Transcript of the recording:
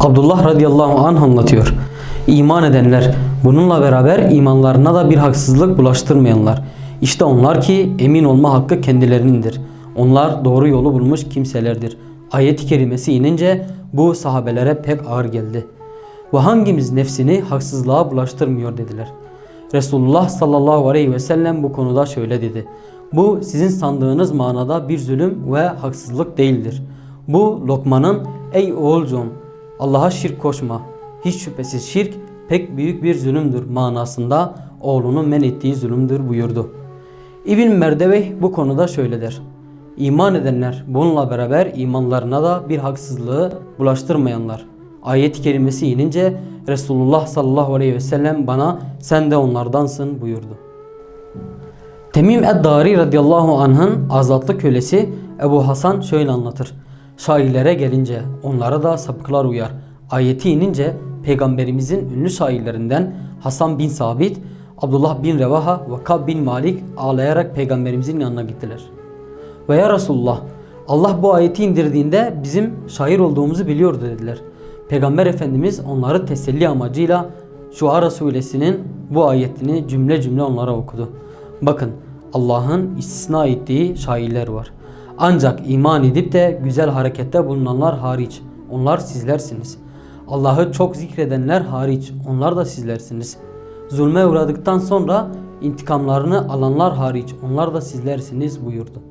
Abdullah radıyallahu anh anlatıyor. İman edenler, bununla beraber imanlarına da bir haksızlık bulaştırmayanlar. İşte onlar ki emin olma hakkı kendilerinindir. Onlar doğru yolu bulmuş kimselerdir. Ayet-i kerimesi inince bu sahabelere pek ağır geldi. Ve hangimiz nefsini haksızlığa bulaştırmıyor dediler. Resulullah sallallahu aleyhi ve sellem bu konuda şöyle dedi. Bu sizin sandığınız manada bir zulüm ve haksızlık değildir. Bu Lokman'ın ey oğulcum Allah'a şirk koşma. Hiç şüphesiz şirk pek büyük bir zulümdür manasında oğlunu men ettiği zulümdür buyurdu. İbn Merdeveh bu konuda şöyle der. İman edenler bununla beraber imanlarına da bir haksızlığı bulaştırmayanlar. Ayet-i kerimesi inince Resulullah sallallahu aleyhi ve sellem bana sen de onlardansın buyurdu. Temim Eddari radıyallahu anh'ın azatlı kölesi Ebu Hasan şöyle anlatır. Şairlere gelince onlara da sapıklar uyar. Ayeti inince peygamberimizin ünlü şairlerinden Hasan bin Sabit, Abdullah bin Revaha ve Kab bin Malik ağlayarak peygamberimizin yanına gittiler. Ve ya Resulullah Allah bu ayeti indirdiğinde bizim şair olduğumuzu biliyordu dediler. Peygamber Efendimiz onları teselli amacıyla Şuara suresinin bu ayetini cümle cümle onlara okudu. Bakın Allah'ın istisna ettiği şairler var. Ancak iman edip de güzel harekette bulunanlar hariç onlar sizlersiniz. Allah'ı çok zikredenler hariç onlar da sizlersiniz. Zulme uğradıktan sonra intikamlarını alanlar hariç onlar da sizlersiniz buyurdu.